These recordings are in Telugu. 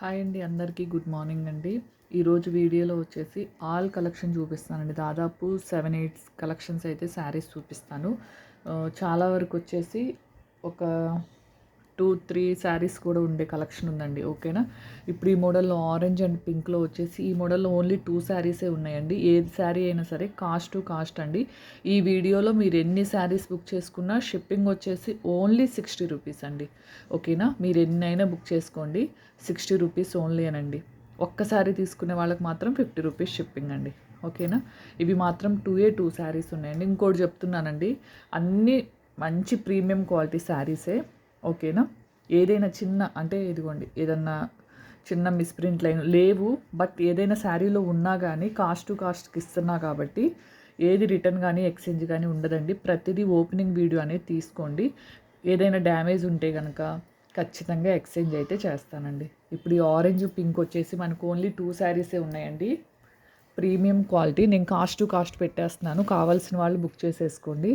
హాయ్ అండి అందరికీ గుడ్ మార్నింగ్ అండి. ఈరోజు వీడియోలో వచ్చేసి ఆల్ కలెక్షన్ చూపిస్తానండి. దాదాపు సెవెన్ ఎయిట్ కలెక్షన్స్ అయితే శారీస్ చూపిస్తాను. చాలా వరకు వచ్చేసి ఒక టూ త్రీ శారీస్ కూడా ఉండే కలెక్షన్ ఉందండి ఓకేనా? ఇప్పుడు ఈ మోడల్లో ఆరెంజ్ అండ్ పింక్లో వచ్చేసి ఈ మోడల్లో ఓన్లీ టూ శారీసే ఉన్నాయండి. ఏది శారీ అయినా సరే కాస్ట్ టు కాస్ట్ అండి. ఈ వీడియోలో మీరు ఎన్ని శారీస్ బుక్ చేసుకున్నా షిప్పింగ్ వచ్చేసి ఓన్లీ సిక్స్టీ రూపీస్ అండి ఓకేనా? మీరు ఎన్నైనా బుక్ చేసుకోండి సిక్స్టీ రూపీస్ ఓన్లీ అనండి. ఒక్కసారి తీసుకునే వాళ్ళకి మాత్రం ఫిఫ్టీ రూపీస్ షిప్పింగ్ అండి ఓకేనా? ఇవి మాత్రం టూ ఏ టూ శారీస్ ఉన్నాయండి. ఇంకోటి చెప్తున్నానండి అన్నీ మంచి ప్రీమియం క్వాలిటీ శారీసే ఓకేనా? ఏదైనా చిన్న అంటే ఇదిగోండి ఏదన్నా చిన్న మిస్ప్రింట్ లైన్ లేవు బట్ ఏదైనా శారీలో ఉన్నా కానీ కాస్ట్ టు కాస్ట్కి ఇస్తున్నా కాబట్టి ఏది రిటర్న్ కానీ ఎక్స్చేంజ్ కానీ ఉండదండి. ప్రతిదీ ఓపెనింగ్ వీడియో అనేది తీసుకోండి. ఏదైనా డ్యామేజ్ ఉంటే కనుక ఖచ్చితంగా ఎక్స్చేంజ్ అయితే చేస్తానండి. ఇప్పుడు ఈ ఆరెంజ్ పింక్ వచ్చేసి మనకు ఓన్లీ టూ శారీసే ఉన్నాయండి. ప్రీమియం క్వాలిటీ నేను కాస్ట్ టు కాస్ట్ పెట్టేస్తున్నాను. కావాల్సిన వాళ్ళు బుక్ చేసేసుకోండి.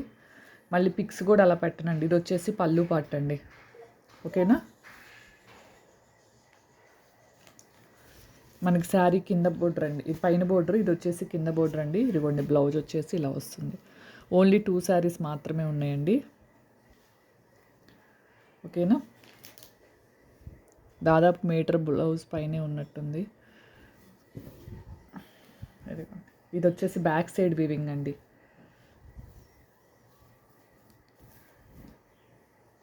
మళ్ళీ పిక్స్ కూడా అలా పెట్టనండి. ఇది వచ్చేసి పళ్ళు పట్టండి ఓకేనా? మనకి శారీ కింద బోర్డర్ అండి ఇది పైన బోర్డర్ ఇది వచ్చేసి కింద బోర్డర్ అండి ఇదిగోండి బ్లౌజ్ వచ్చేసి ఇలా వస్తుంది. ఓన్లీ టూ శారీస్ మాత్రమే ఉన్నాయండి. ఓకేనా? దాదాపు మీటర్ బ్లౌజ్ పైనే ఉన్నట్టుంది. ఇది వచ్చేసి బ్యాక్ సైడ్ వీవింగ్ అండి.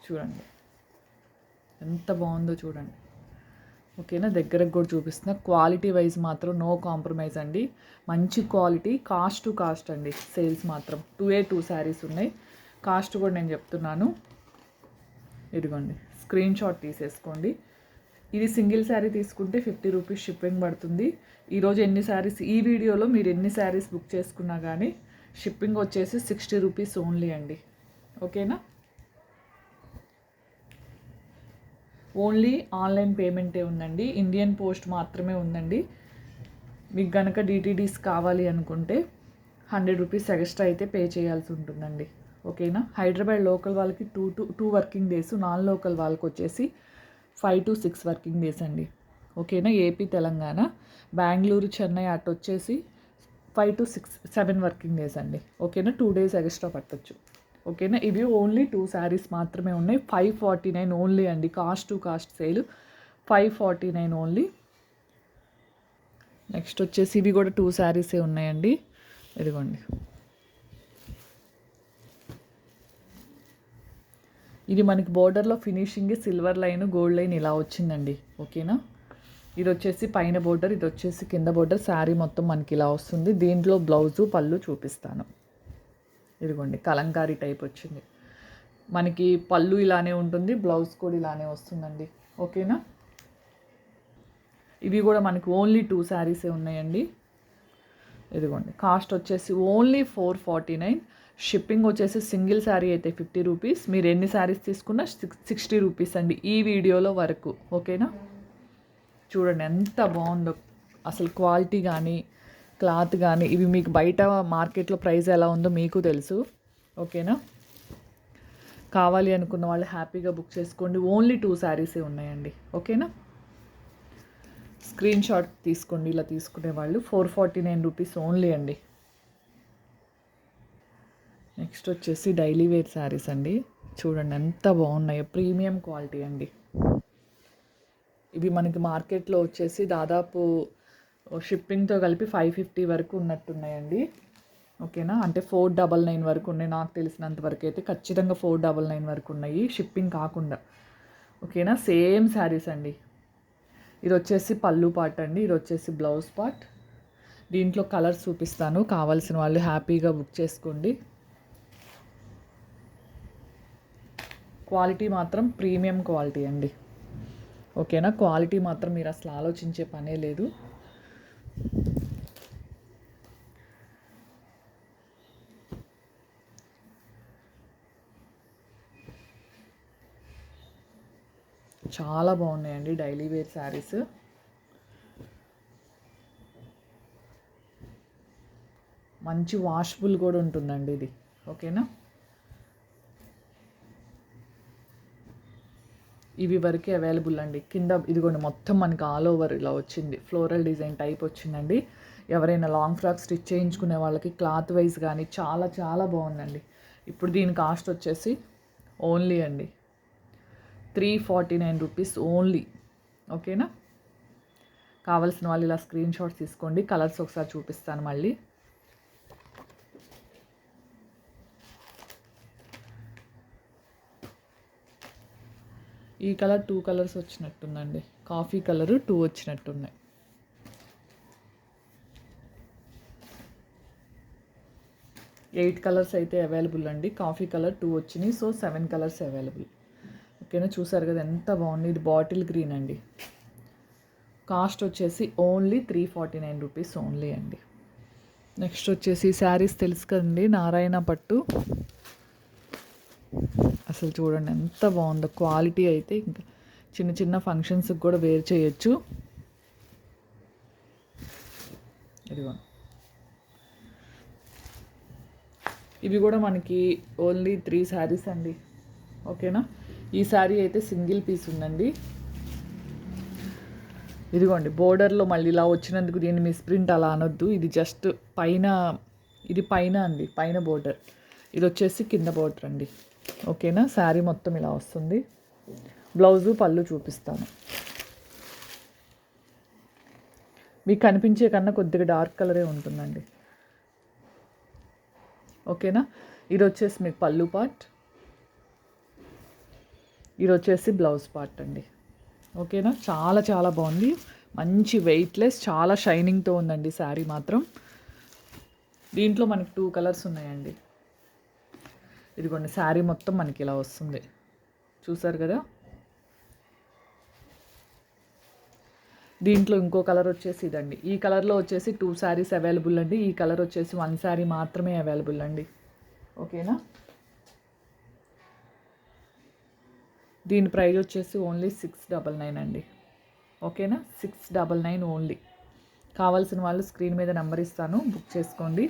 చూడండి. ఎంత బాగుందో చూడండి. ఓకేనా? దగ్గరకు కూడా చూపిస్తున్నా. క్వాలిటీ వైజ్ మాత్రం నో కాంప్రమైజ్ అండి. మంచి క్వాలిటీ కాస్ట్ టు కాస్ట్ అండి. సేల్స్ మాత్రం టూ ఏ టూ శారీస్ ఉన్నాయి. కాస్ట్ కూడా నేను చెప్తున్నాను. ఇదిగోండి. స్క్రీన్ షాట్ తీసేసుకోండి. ఇది సింగిల్ శారీ తీసుకుంటే ఫిఫ్టీ రూపీస్ షిప్పింగ్ పడుతుంది. ఈరోజు ఎన్ని శారీస్ ఈ వీడియోలో మీరు ఎన్ని శారీస్ బుక్ చేసుకున్నా కానీ షిప్పింగ్ వచ్చేసి సిక్స్టీ రూపీస్ ఓన్లీ అండి. ఓకేనా? ఓన్లీ ఆన్లైన్ పేమెంటే ఉందండి. ఇండియన్ పోస్ట్ మాత్రమే ఉందండి. మీకు గనక డిటీడీస్ కావాలి అనుకుంటే హండ్రెడ్ రూపీస్ ఎక్స్ట్రా అయితే పే చేయాల్సి ఉంటుందండి. ఓకేనా? హైదరాబాద్ లోకల్ వాళ్ళకి two two two working days non local వాళ్ళకి వచ్చేసి five to six working days అండి. ఓకేనా? ఏపీ తెలంగాణ. బెంగళూరు చెన్నై అటు వచ్చేసి five to six seven working days అండి. ఓకేనా? టూ డేస్ ఎక్స్ట్రా పట్టొచ్చు. ఓకేనా? ఇవి ఓన్లీ టూ శారీస్ మాత్రమే ఉన్నాయి. ఫైవ్ ఫార్టీ నైన్ ఓన్లీ అండి. Cost to cost sale. Five forty nine only. Next వచ్చేసి ఇవి కూడా టూ శారీసే ఉన్నాయండి. ఇదిగోండి. ఇది మనకి బోర్డర్లో finishing silver line gold line ఇలా వచ్చిందండి. ఓకేనా? ఇది వచ్చేసి పైన బోర్డర్ ఇది వచ్చేసి కింద బోర్డర్. శారీ మొత్తం మనకి ఇలా వస్తుంది. దీంట్లో బ్లౌజు పళ్ళు చూపిస్తాను. ఇదిగోండి కలంకారీ టైప్ వచ్చింది. మనకి పళ్ళు ఇలానే ఉంటుంది బ్లౌజ్ కూడా ఇలానే వస్తుందండి. ఓకేనా? ఇవి కూడా మనకి ఓన్లీ టూ శారీసే ఉన్నాయండి. ఇదిగోండి కాస్ట్ వచ్చేసి only four forty nine. Shipping వచ్చేసి సింగిల్ శారీ అయితే ఫిఫ్టీ రూపీస్. మీరు ఎన్ని శారీస్ తీసుకున్నా సిక్స్ సిక్స్టీ రూపీస్ అండి ఈ వీడియోలో వరకు. ఓకేనా? చూడండి ఎంత బాగుందో. అసలు క్వాలిటీ కానీ క్లాత్ కానీ ఇవి మీకు బయట మార్కెట్లో ప్రైస్ ఎలా ఉందో మీకు తెలుసు. ఓకేనా? కావాలి అనుకున్న వాళ్ళు హ్యాపీగా బుక్ చేసుకోండి. ఓన్లీ టూ శారీసే ఉన్నాయండి. ఓకేనా? స్క్రీన్ షాట్ తీసుకోండి. ఇలా తీసుకునే వాళ్ళు. Four forty nine rupees only అండి. నెక్స్ట్ వచ్చేసి డైలీ వేర్ శారీస్ అండి. చూడండి ఎంత బాగున్నాయో. ప్రీమియం క్వాలిటీ అండి. ఇవి మనకి మార్కెట్లో వచ్చేసి దాదాపు షిప్పింగ్తో కలిపి ఫైవ్ ఫిఫ్టీ వరకు ఉన్నట్టున్నాయండి. ఓకేనా? అంటే ఫోర్ డబల్ నైన్ వరకు ఉన్నాయి. నాకు తెలిసినంత వరకు అయితే ఖచ్చితంగా ఫోర్ డబల్ నైన్ వరకు ఉన్నాయి. షిప్పింగ్ కాకుండా. ఓకేనా? సేమ్ శారీస్ అండి. ఇది వచ్చేసి పళ్ళు పార్ట్ అండి. ఇది వచ్చేసి బ్లౌజ్ పార్ట్. దీంట్లో కలర్స్ చూపిస్తాను. కావాల్సిన వాళ్ళు హ్యాపీగా బుక్ చేసుకోండి. క్వాలిటీ మాత్రం ప్రీమియం క్వాలిటీ అండి. ఓకేనా? క్వాలిటీ మాత్రం మీరు అసలు ఆలోచించే పనే లేదు. చాలా బాగున్నాయండి డైలీ వేర్ శారీస్. మంచి వాషబుల్ కూడా ఉంటుందండి ఇది. ఓకేనా? ఇవి వరకే అవైలబుల్ అండి. కింద ఇదిగోండి మొత్తం మనకి ఆల్ ఓవర్ ఇలా వచ్చింది. ఫ్లోరల్ డిజైన్ టైప్ వచ్చిందండి. ఎవరైనా లాంగ్ ఫ్రాక్ స్టిచ్ చేయించుకునే వాళ్ళకి క్లాత్ వైజ్ కానీ చాలా చాలా బాగుందండి. ఇప్పుడు దీని కాస్ట్ వచ్చేసి ఓన్లీ అండి. Three forty nine rupees only. ఓకేనా? కావాల్సిన వాళ్ళు ఇలా స్క్రీన్ షాట్ తీసుకోండి. కలర్స్ ఒకసారి చూపిస్తాను మళ్ళీ. ఈ కలర్ టూ కలర్స్ వచ్చినట్టుందండి. కాఫీ కలరు టూ వచ్చినట్టున్నాయి. ఎయిట్ కలర్స్ అయితే అవైలబుల్ అండి. కాఫీ కలర్ టూ వచ్చినాయి. So seven colours available. ఓకేనా చూసారు కదా ఎంత బాగుంది. ఇది బాటిల్ గ్రీన్ అండి. కాస్ట్ వచ్చేసి only three forty nine rupees only అండి. నెక్స్ట్ వచ్చేసి శారీస్ తెలుసు కదండి నారాయణ పట్టు. అసలు చూడండి ఎంత బాగుందో. క్వాలిటీ అయితే ఇంకా చిన్న చిన్న ఫంక్షన్స్కి కూడా వేర్ చేయొచ్చు. ఇదిగో. ఇవి కూడా మనకి ఓన్లీ త్రీ శారీస్ అండి. ఓకేనా? ఈ శారీ అయితే సింగిల్ పీస్ ఉందండి. ఇదిగోండి బోర్డర్లో మళ్ళీ ఇలా వచ్చినందుకు దీన్ని మిస్ప్రింట్ అలా అనొద్దు. ఇది జస్ట్ పైన ఇది పైన అండి పైన బోర్డర్. ఇది వచ్చేసి కింద బోర్డర్ అండి. ఓకేనా? శారీ మొత్తం ఇలా వస్తుంది. బ్లౌజు పళ్ళు చూపిస్తాను. మీకు కనిపించే కన్నా కొద్దిగా డార్క్ కలరే ఉంటుందండి. ఓకేనా? ఇది వచ్చేసి మీకు పళ్ళు పార్ట్. ఇది వచ్చేసి బ్లౌజ్ పార్ట్ అండి. ఓకేనా? చాలా చాలా బాగుంది. మంచి వెయిట్లెస్ చాలా షైనింగ్తో ఉందండి శారీ మాత్రం. దీంట్లో మనకి టూ కలర్స్ ఉన్నాయండి. ఇదిగోండి శారీ మొత్తం మనకి ఇలా వస్తుంది. చూసారు కదా? దీంట్లో ఇంకో కలర్ వచ్చేసి ఇదండి. ఈ కలర్లో వచ్చేసి టూ శారీస్ అవైలబుల్ అండి. ఈ కలర్ వచ్చేసి వన్ శారీ మాత్రమే అవైలబుల్ అండి. ఓకేనా? దీని ప్రైజ్ వచ్చేసి ఓన్లీ సిక్స్ డబల్ నైన్ అండి. ఓకేనా? Six double nine only. కావాల్సిన వాళ్ళు స్క్రీన్ మీద నెంబర్ ఇస్తాను బుక్ చేసుకోండి.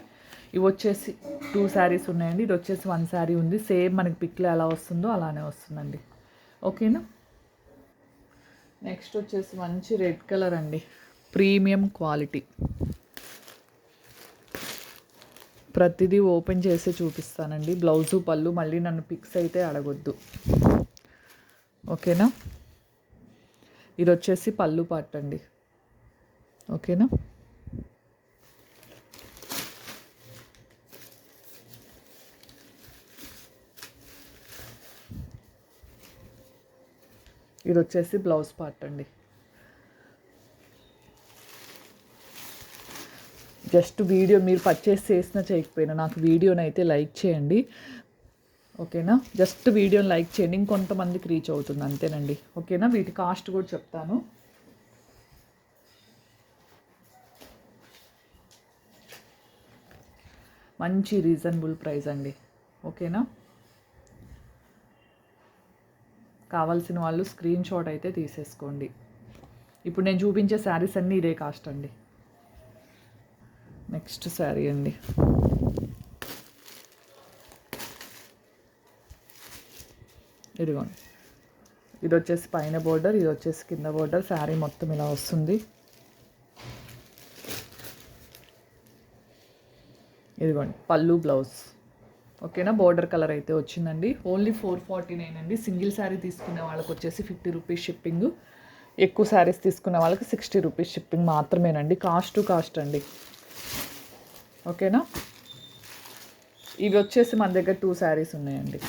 ఇవి వచ్చేసి టూ శారీస్ ఉన్నాయండి. ఇది వచ్చేసి వన్ శారీ ఉంది. సేమ్ మనకి పిక్లో ఎలా వస్తుందో అలానే వస్తుందండి. ఓకేనా? నెక్స్ట్ వచ్చేసి మంచి రెడ్ కలర్ అండి. Premium quality. ప్రతిదీ ఓపెన్ చేసి చూపిస్తానండి. బ్లౌజు పళ్ళు మళ్ళీ నన్ను పిక్స్ అయితే అడగొద్దు. ఓకేనా? ఇది వచ్చేసి పళ్ళు పార్ట్ అండి. ఓకేనా? ఇది వచ్చేసి బ్లౌజ్ పార్ట్ అండి. జస్ట్ వీడియో మీరు పర్చేస్ చేసినా చేయకపోయినా నాకు వీడియోని అయితే లైక్ చేయండి. ఓకేనా? జస్ట్ వీడియోని లైక్ చేయండి. ఇంకొంతమందికి రీచ్ అవుతుంది. అంతేనండి. ఓకేనా? వీటి కాస్ట్ కూడా చెప్తాను. మంచి రీజనబుల్ ప్రైస్ అండి. ఓకేనా? కావాల్సిన వాళ్ళు స్క్రీన్ షాట్ అయితే తీసేసుకోండి. ఇప్పుడు నేను చూపించే శారీస్ అన్నీ ఇదే కాస్ట్ అండి. నెక్స్ట్ శారీ అండి. ఇదిగోండి. ఇది వచ్చేసి పైన బోర్డర్ ఇది వచ్చేసి కింద బోర్డర్. శారీ మొత్తం ఇలా వస్తుంది. ఇదిగోండి పళ్ళు బ్లౌజ్. ఓకేనా? బోర్డర్ కలర్ అయితే వచ్చిందండి. ఓన్లీ ఫోర్ ఫార్టీ నైన్ అండి. సింగిల్ శారీ తీసుకునే వాళ్ళకి వచ్చేసి ఫిఫ్టీ రూపీస్ షిప్పింగ్. ఎక్కువ శారీస్ తీసుకునే వాళ్ళకి సిక్స్టీ రూపీస్ షిప్పింగ్ మాత్రమేనండి. కాస్ట్ టు కాస్ట్ అండి. ఓకేనా? ఇవి వచ్చేసి మన దగ్గర టూ శారీస్ ఉన్నాయండి.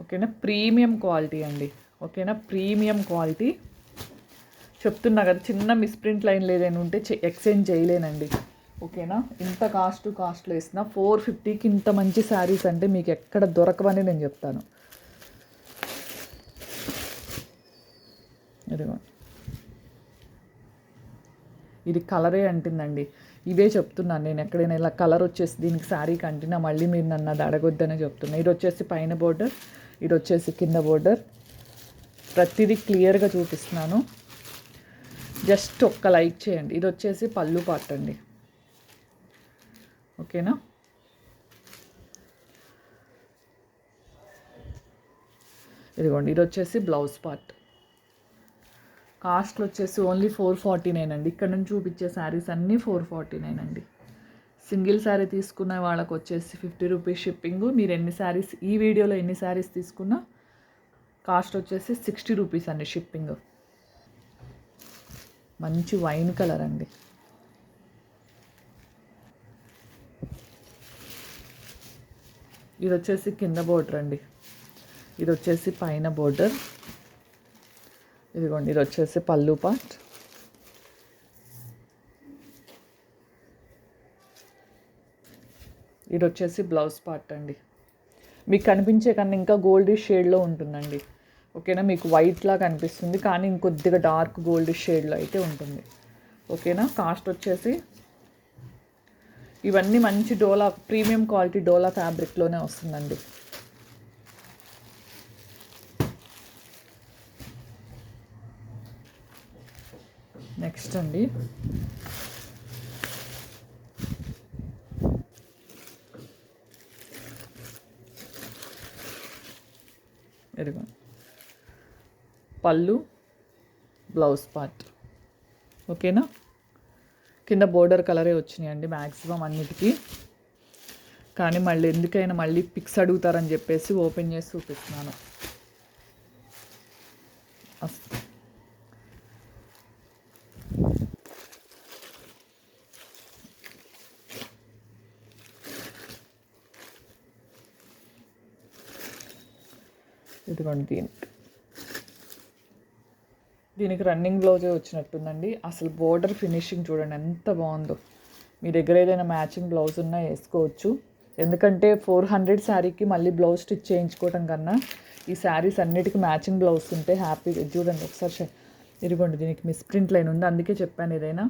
ఓకేనా? ప్రీమియం క్వాలిటీ అండి. ఓకేనా? Premium quality. చెప్తున్నా కదా చిన్న మిస్ప్రింట్ లైన్ లేదని ఉంటే ఎక్స్చేంజ్ చేయలేనండి. ఓకేనా? ఇంత కాస్ట్ కాస్ట్లో వేసిన ఫోర్ ఫిఫ్టీకి ఇంత మంచి శారీస్ అంటే మీకు ఎక్కడ దొరకవని నేను చెప్తాను. ఇదిగో. ఇది కలరే అంటుందండి. ఇవే చెప్తున్నాను నేను. ఎక్కడైనా ఇలా కలర్ వచ్చేసి దీనికి శారీ కంటినా మళ్ళీ మీరు నన్ను అది అడగొద్దనే చెప్తున్నా. ఇది వచ్చేసి పైన బోర్డర్ ఇది వచ్చేసి కింద బోర్డర్. ప్రతిదీ క్లియర్గా చూపిస్తున్నాను. జస్ట్ ఒక్క లైక్ చేయండి. ఇది వచ్చేసి పళ్ళు పార్ట్ అండి. ఓకేనా? ఇదిగోండి ఇది వచ్చేసి బ్లౌజ్ పార్ట్. కాస్ట్లు వచ్చేసి ఓన్లీ ఫోర్ ఫార్టీ నైన్ అండి. ఇక్కడ నుంచి చూపించే శారీస్ అన్నీ ఫోర్ ఫార్టీ నైన్ అండి. సింగిల్ శారీ తీసుకున్న వాళ్ళకి వచ్చేసి ఫిఫ్టీ రూపీస్ షిప్పింగ్. మీరు ఎన్ని శారీస్ ఈ వీడియోలో ఎన్ని శారీస్ తీసుకున్నా కాస్ట్ వచ్చేసి సిక్స్టీ రూపీస్ అండి షిప్పింగ్. మంచి వైన్ కలర్ అండి. ఇది వచ్చేసి కింద బోర్డర్ అండి. ఇది వచ్చేసి పైన బోర్డర్. ఇదిగోండి ఇది వచ్చేసి పళ్ళు పార్ట్. ఇది వచ్చేసి బ్లౌజ్ పార్ట్ అండి. మీకు కనిపించే కన్నా ఇంకా గోల్డ్ షేడ్లో ఉంటుందండి. ఓకేనా? మీకు వైట్లా కనిపిస్తుంది. కానీ ఇంకొద్దిగా డార్క్ గోల్డ్ షేడ్లో అయితే ఉంటుంది. ఓకేనా? కాస్ట్ వచ్చేసి ఇవన్నీ మంచి డోలా ప్రీమియం క్వాలిటీ డోలా ఫ్యాబ్రిక్లోనే వస్తుందండి. నెక్స్ట్ అండి. ఇదిగో పళ్ళు బ్లౌజ్ పార్ట్. ఓకేనా? కింద బోర్డర్ కలరే వచ్చినాయండి మ్యాక్సిమం అన్నిటికీ. కానీ మళ్ళీ ఎందుకైనా మళ్ళీ పిక్స్ అడుగుతారని చెప్పేసి ఓపెన్ చేసి చూపిస్తున్నాను. ఇదిగోండి దీనికి. దీనికి రన్నింగ్ బ్లౌజే వచ్చినట్టుందండి. అసలు బోర్డర్ ఫినిషింగ్ చూడండి ఎంత బాగుందో. మీ దగ్గర ఏదైనా మ్యాచింగ్ బ్లౌజ్ ఉన్నా వేసుకోవచ్చు. ఎందుకంటే ఫోర్ హండ్రెడ్ శారీకి మళ్ళీ బ్లౌజ్ స్టిచ్ చేయించుకోవటం కన్నా ఈ శారీస్ అన్నిటికీ మ్యాచింగ్ బ్లౌజ్ ఉంటే హ్యాపీగా చూడండి ఒకసారి ఇదిగోండి దీనికి మిస్ ప్రింట్ లైన్ ఉంది. అందుకే చెప్పాను ఏదైనా.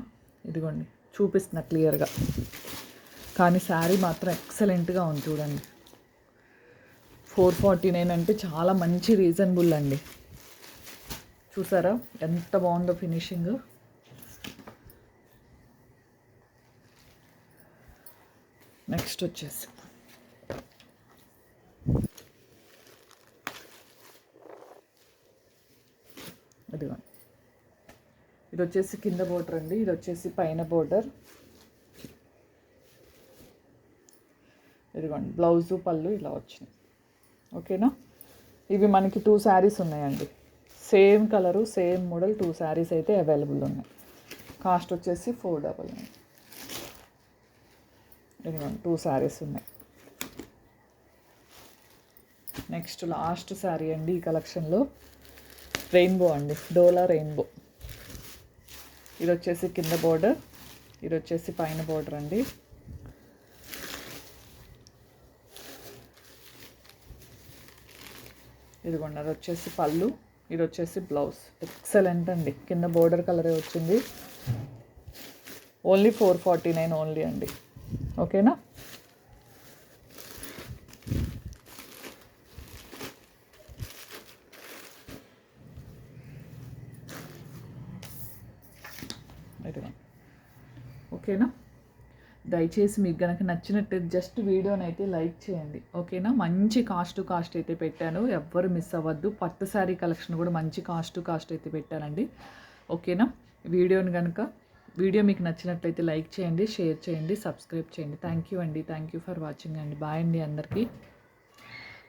ఇదిగోండి చూపిస్తున్నా క్లియర్గా. కానీ శారీ మాత్రం ఎక్సలెంట్గా ఉంది చూడండి. ఫోర్ ఫార్టీ నైన్ అంటే చాలా మంచి రీజనబుల్ అండి. చూసారా? ఎంత బాగుందో ఫినిషింగ్. నెక్స్ట్ వచ్చేసి. ఇదిగోండి ఇది వచ్చేసి కింద బోర్డర్ అండి. ఇది వచ్చేసి పైన బోర్డర్ ఇదిగోండి బ్లౌజు పళ్ళు ఇలా వచ్చినాయి. ఓకేనా? ఇవి మనకి టూ శారీస్ ఉన్నాయండి. Same colour same model two saris అయితే అవైలబుల్ ఉన్నాయి. కాస్ట్ వచ్చేసి ఫోర్ డబల్ నైన్ ఇదిగోండి టూ శారీస్ ఉన్నాయి. నెక్స్ట్ లాస్ట్ శారీ అండి ఈ కలెక్షన్లో రెయిన్బో అండి డోలా రెయిన్బో ఇది వచ్చేసి కింద బోర్డర్ ఇది వచ్చేసి పైన బోర్డర్ అండి. ఇదిగోండి అది వచ్చేసి పళ్ళు ఇది వచ్చేసి బ్లౌజ్ ఎక్సలెంట్ అండి. కింద బోర్డర్ కలరే వచ్చింది? Only four forty nine only అండి. ఓకేనా ఓకేనా దయచేసి మీకు కనుక నచ్చినట్టు జస్ట్ వీడియోని అయితే లైక్ చేయండి. ఓకేనా? మంచి కాస్ట్ కాస్ట్ అయితే పెట్టాను. ఎవ్వరు మిస్ అవ్వద్దు. పట్టు శారీ కలెక్షన్ కూడా మంచి కాస్ట్ కాస్ట్ అయితే పెట్టానండి. ఓకేనా? వీడియోని కనుక వీడియో మీకు నచ్చినట్లయితే లైక్ చేయండి షేర్ చేయండి సబ్స్క్రైబ్ చేయండి. థ్యాంక్ యూ అండి. థ్యాంక్ యూ ఫర్ వాచింగ్ అండి. బాయ్ అండి అందరికీ.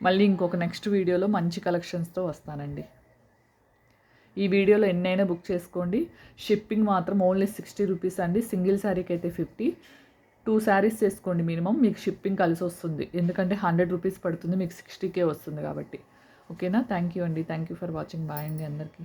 మళ్ళీ ఇంకొక నెక్స్ట్ వీడియోలో మంచి కలెక్షన్స్తో వస్తానండి. ఈ వీడియోలో ఎన్నైనా బుక్ చేసుకోండి. షిప్పింగ్ మాత్రం ఓన్లీ సిక్స్టీ రూపీస్ అండి. సింగిల్ శారీకి అయితే ఫిఫ్టీ. టూ శారీస్ చేసుకోండి మినిమం మీకు షిప్పింగ్ కలిసి వస్తుంది. ఎందుకంటే హండ్రెడ్ రూపీస్ పడుతుంది మీకు సిక్స్టీకే వస్తుంది కాబట్టి. ఓకేనా? థ్యాంక్ యూ అండి. Thank you for watching. Bye అండి అందరికీ.